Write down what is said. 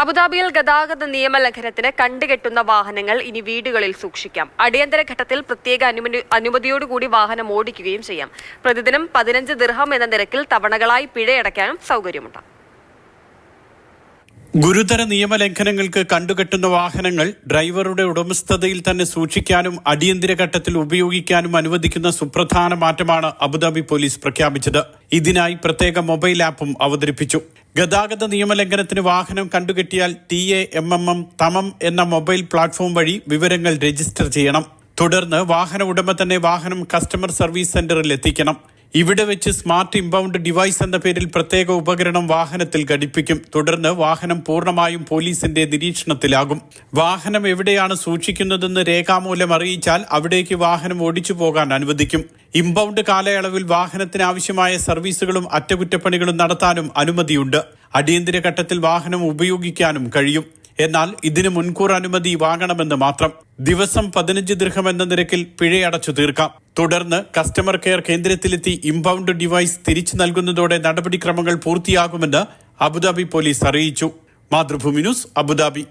അബുദാബിയിൽ ഗതാഗത നിയമലംഘനത്തിന് കണ്ടുകെട്ടുന്ന വാഹനങ്ങൾ ഇനി വീടുകളിൽ സൂക്ഷിക്കാം. അടിയന്തര ഘട്ടത്തിൽ പ്രത്യേക അനുമതി അനുമതിയോടുകൂടി വാഹനം ഓടിക്കുകയും ചെയ്യാം. പ്രതിദിനം പതിനഞ്ച് ദിർഹം എന്ന നിരക്കിൽ തവണകളായി പിഴയടയ്ക്കാനും സൗകര്യമുണ്ട്. ഗുരുതര നിയമലംഘനങ്ങൾക്ക് കണ്ടുകെട്ടുന്ന വാഹനങ്ങൾ ഡ്രൈവറുടെ ഉടമസ്ഥതയിൽ തന്നെ സൂക്ഷിക്കാനും അടിയന്തര ഘട്ടത്തിൽ ഉപയോഗിക്കാനും അനുവദിക്കുന്ന സുപ്രധാന മാറ്റമാണ് അബുദാബി പോലീസ് പ്രഖ്യാപിച്ചത്. ഇതിനായി പ്രത്യേക മൊബൈൽ ആപ്പും അവതരിപ്പിച്ചു. ഗതാഗത നിയമലംഘനത്തിന് വാഹനം കണ്ടുകെട്ടിയാൽ T A M M M തമം എന്ന മൊബൈൽ പ്ലാറ്റ്ഫോം വഴി വിവരങ്ങൾ രജിസ്റ്റർ ചെയ്യണം. തുടർന്ന് വാഹന ഉടമ തന്നെ വാഹനം കസ്റ്റമർ സർവീസ് സെന്ററിൽ എത്തിക്കണം. ഇവിടെ വെച്ച് സ്മാർട്ട് ഇമ്പൗണ്ട് ഡിവൈസ് എന്ന പേരിൽ പ്രത്യേക ഉപകരണം വാഹനത്തിൽ ഘടിപ്പിക്കും. തുടർന്ന് വാഹനം പൂർണമായും പോലീസിന്റെ നിരീക്ഷണത്തിലാകും. വാഹനം എവിടെയാണ് സൂക്ഷിക്കുന്നതെന്ന് രേഖാമൂലം അറിയിച്ചാൽ അവിടേക്ക് വാഹനം ഓടിച്ചു പോകാൻ അനുവദിക്കും. ഇമ്പൗണ്ട് കാലയളവിൽ വാഹനത്തിന് ആവശ്യമായ സർവീസുകളും അറ്റകുറ്റപ്പണികളും നടത്താനും അനുമതിയുണ്ട്. അടിയന്തര ഘട്ടത്തിൽ വാഹനം ഉപയോഗിക്കാനും കഴിയും. എന്നാൽ ഇതിന് മുൻകൂർ അനുമതി വാങ്ങണമെന്ന് മാത്രം. ദിവസം പതിനഞ്ച് ദീർഘം എന്ന നിരക്കിൽ പിഴയടച്ചു തീർക്കാം. തുടർന്ന് കസ്റ്റമർ കെയർ കേന്ദ്രത്തിലെത്തി ഇംപൗണ്ട് ഡിവൈസ് തിരിച്ചു നൽകുന്നതോടെ നടപടിക്രമങ്ങൾ പൂർത്തിയാകുമെന്ന് അബുദാബി പോലീസ് അറിയിച്ചു. Mathrubhumi news Abu Dhabi.